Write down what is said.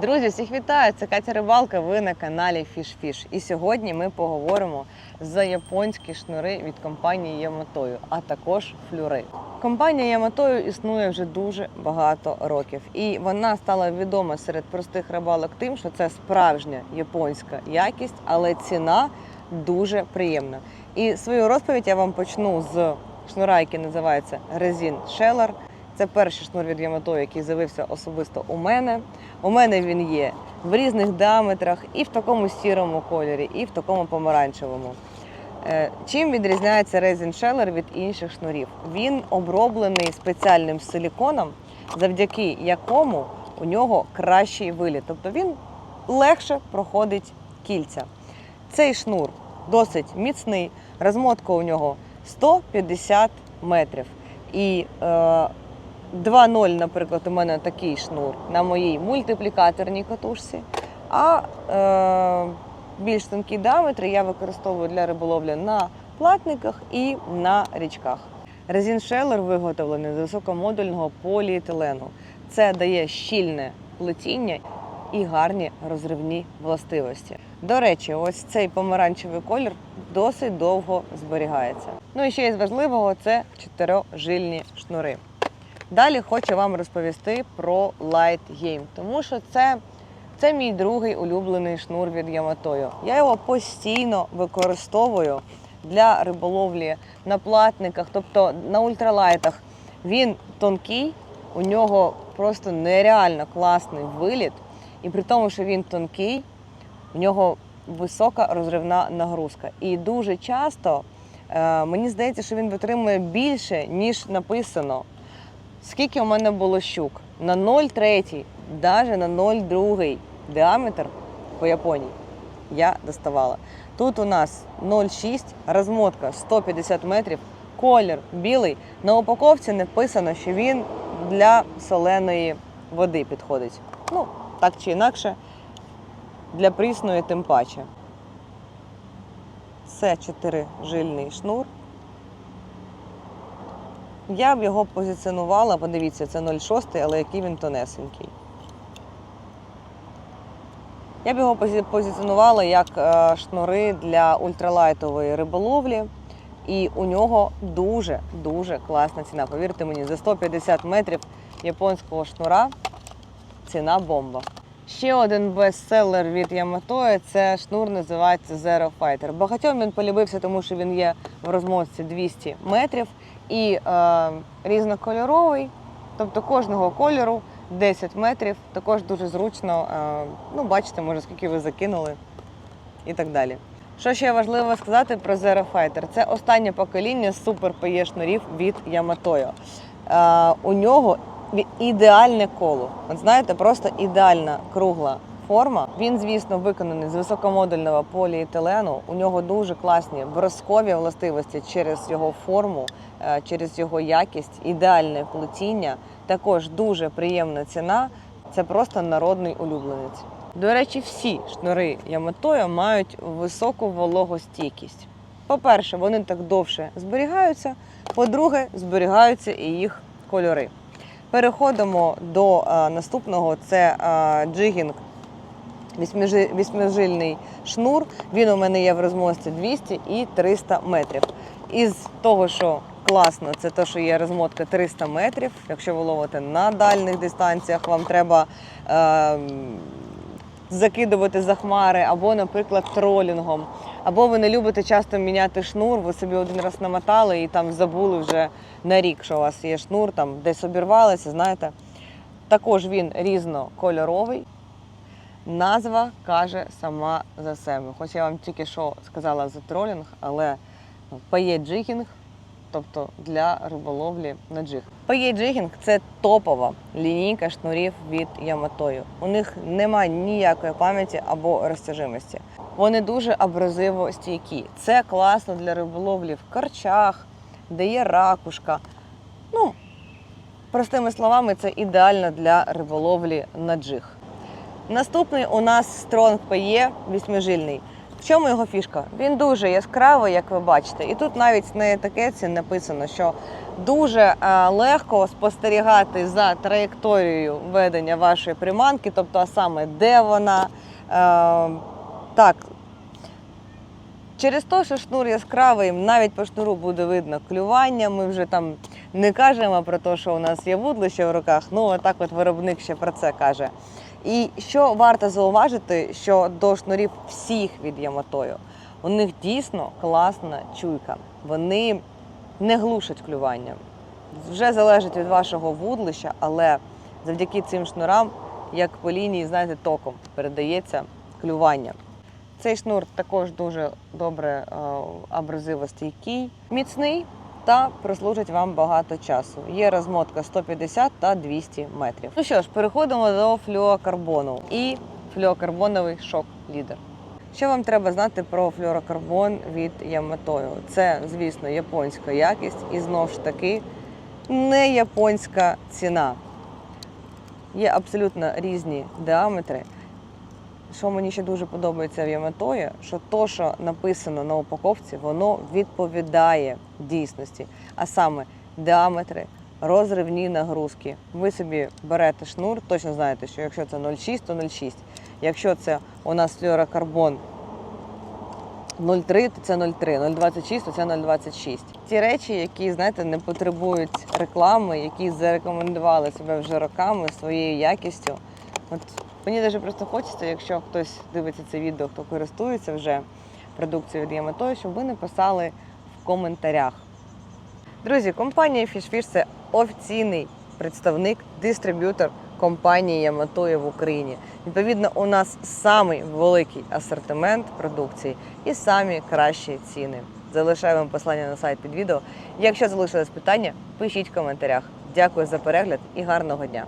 Друзі, всіх вітаю! Це Катя Рибалка. Ви на каналі Fish Fish. І сьогодні ми поговоримо за японські шнури від компанії Яматою, а також флюри. Компанія Яматою існує вже дуже багато років, і вона стала відома серед простих рибалок тим, що це справжня японська якість, але ціна дуже приємна. І свою розповідь я вам почну з шнура, який називається Резін Шелер. Це перший шнур від Ямато, який з'явився особисто у мене. У мене він є в різних діаметрах, і в такому сірому кольорі, і в такому помаранчевому. Е, Чим відрізняється Resin Sheller від інших шнурів? Він оброблений спеціальним силіконом, завдяки якому у нього кращий виліт. Тобто він легше проходить кільця. Цей шнур досить міцний, розмотка у нього 150 метрів. І е, 2.0, наприклад, у мене такий шнур на моїй мультиплікаторній катушці. А е, більш тонкі діаметри я використовую для риболовлі на платниках і на річках. Резін Шелер виготовлений з високомодульного поліетилену. Це дає щільне плетіння і гарні розривні властивості. До речі, ось цей помаранчевий колір досить довго зберігається. Ну і ще із важливого це чотирижильні шнури. Далі хочу вам розповісти про Light Game, тому що це, це мій другий улюблений шнур від Яматою. Я його постійно використовую для риболовлі на платниках, тобто на ультралайтах. Він тонкий, у нього просто нереально класний виліт. І при тому, що він тонкий, у нього висока розривна нагрузка. І дуже часто е, мені здається, що він витримує більше, ніж написано. Скільки у мене було щук? На 0,3, навіть на 0,2 діаметр по Японії я доставала. Тут у нас 0,6, розмотка 150 метрів, колір білий. На упаковці написано, що він для соленої води підходить. Ну, так чи інакше, для прісної тим паче. Це 4 жильний шнур. Я б його позиціонувала, подивіться, це 0,6, але який він тонесенький. Я б його позиціонувала як е, шнури для ультралайтової риболовлі. І у нього дуже-дуже класна ціна. Повірте мені, за 150 метрів японського шнура ціна бомба. Ще один бестселер від Яматої це шнур називається Zero Fighter. Багатьом він полюбився, тому що він є в розмотці 200 метрів і е, різнокольоровий, тобто кожного кольору 10 метрів. Також дуже зручно. Е, ну, бачите, може, скільки ви закинули і так далі. Що ще важливо сказати про Zero Fighter? Це останнє покоління супер PE шнурів від Яматою. Е, у нього ідеальне коло. От знаєте, просто ідеальна кругла форма. Він, звісно, виконаний з високомодульного поліетилену. У нього дуже класні броскові властивості через його форму, е, через його якість, ідеальне плетіння. Також дуже приємна ціна. Це просто народний улюбленець. До речі, всі шнури Яматоя мають високу вологостійкість. По-перше, вони так довше зберігаються. По-друге, зберігаються і їх кольори. Переходимо до е, наступного: це е, джигінг вісьмижи- вісьмижильний шнур. Він у мене є в розмотці 200 і 300 метрів. Із того, що класно, це те, що є розмотка 300 метрів. Якщо ви ловите на дальних дистанціях, вам треба е, закидувати за хмари, або, наприклад, тролінгом. Або ви не любите часто міняти шнур, ви собі один раз намотали і там забули вже на рік, що у вас є шнур, там десь обірвалося, знаєте. Також він різнокольоровий. Назва каже сама за себе. Хоч я вам тільки що сказала за тролінг, але пає джигінг, тобто для риболовлі на джиг. Пає джигінг це топова лінійка шнурів від Яматою. У них немає ніякої пам'яті або розтяжимості. Вони дуже абразиво стійкі. Це класно для риболовлі в корчах, де є ракушка. Ну, простими словами, це ідеально для риболовлі на джиг. Наступний у нас Strong PE вісьмижильний. В чому його фішка? Він дуже яскравий, як ви бачите. І тут навіть на етикетці написано, що дуже е, легко спостерігати за траєкторією ведення вашої приманки, тобто а саме де вона. Так, Через те, що шнур яскравий, навіть по шнуру буде видно клювання. Ми вже там не кажемо про те, що у нас є вудлище в руках. Ну, отак от виробник ще про це каже. І що варто зауважити, що до шнурів всіх від Яматою у них дійсно класна чуйка. Вони не глушать клювання. Вже залежить від вашого вудлища, але завдяки цим шнурам, як по лінії, знаєте, током передається клювання. Цей шнур також дуже добре е, абразивостійкий, міцний та прослужить вам багато часу. Є розмотка 150 та 200 метрів. Ну що ж, переходимо до флюокарбону і флюокарбоновий шок-лідер. Що вам треба знати про флюорокарбон від Яматою? Це, звісно, японська якість і знову ж таки не японська ціна. Є абсолютно різні діаметри. Що мені ще дуже подобається в Яматої, що то, що написано на упаковці, воно відповідає дійсності. А саме діаметри, розривні нагрузки. Ви собі берете шнур, точно знаєте, що якщо це 0,6, то 0,6. Якщо це у нас флюорокарбон 0,3, то це 0,3, 0,26, то це 0,26. Ті речі, які, знаєте, не потребують реклами, які зарекомендували себе вже роками своєю якістю. От мені навіть просто хочеться, якщо хтось дивиться це відео, хто користується вже продукцією від Яматою, щоб ви написали в коментарях. Друзі, компанія FishFish – це офіційний представник, дистриб'ютор компанії Яматої в Україні. Відповідно, у нас самий великий асортимент продукції і самі кращі ціни. Залишаю вам посилання на сайт під відео. Якщо залишились питання, пишіть в коментарях. Дякую за перегляд і гарного дня!